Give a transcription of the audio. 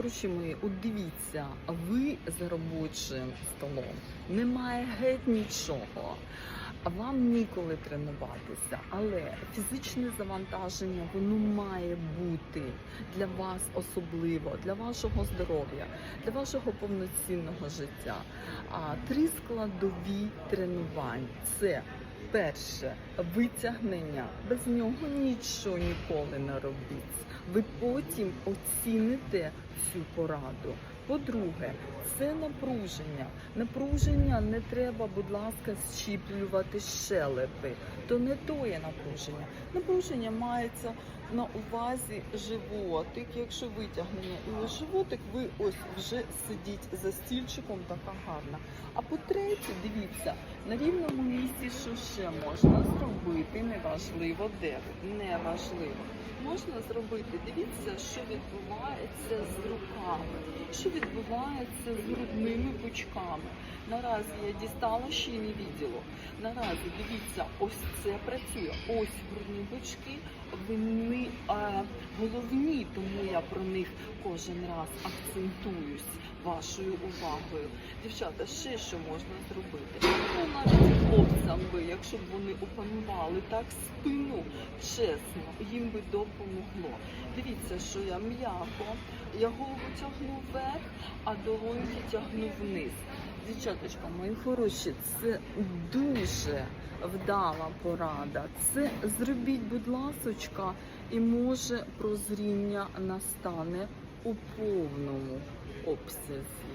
хороші мої, от дивіться, ви за робочим столом немає геть нічого. Вам ніколи тренуватися, але фізичне завантаження воно має бути для вас особливо, для вашого здоров'я, для вашого повноцінного життя. А три складові тренувань це перше витягнення. Без нього нічого ніколи не робіть. Ви потім оціните цю пораду. По-друге, це напруження. Напруження не треба, будь ласка, щіплювати щелепи. То не то є напруження. Напруження мається на увазі животик. Якщо витягнення і ось животик, ви ось вже сидіть за стільчиком, така гарна. А по-третє, дивіться, на рівному місці, що ще можна зробити, неважливо де неважливо. Можна зробити, дивіться, що відбувається з руками, що відбувається з грудними пучками. Наразі я дістала ще не відділу. Наразі дивіться, ось це працює. Ось грудні пучки, вони е, головні, тому я про них кожен раз акцентуюсь вашою увагою. Дівчата, ще що можна зробити? Ну, навіть якщо б вони опанували так спину, чесно, їм би допомогло. Дивіться, що я м'яко, я голову тягну вверх, а долоньки тягну вниз. Дівчаточка, мої хороші, це дуже вдала порада. Це зробіть, будь ласочка, і може прозріння настане у повному обсязі.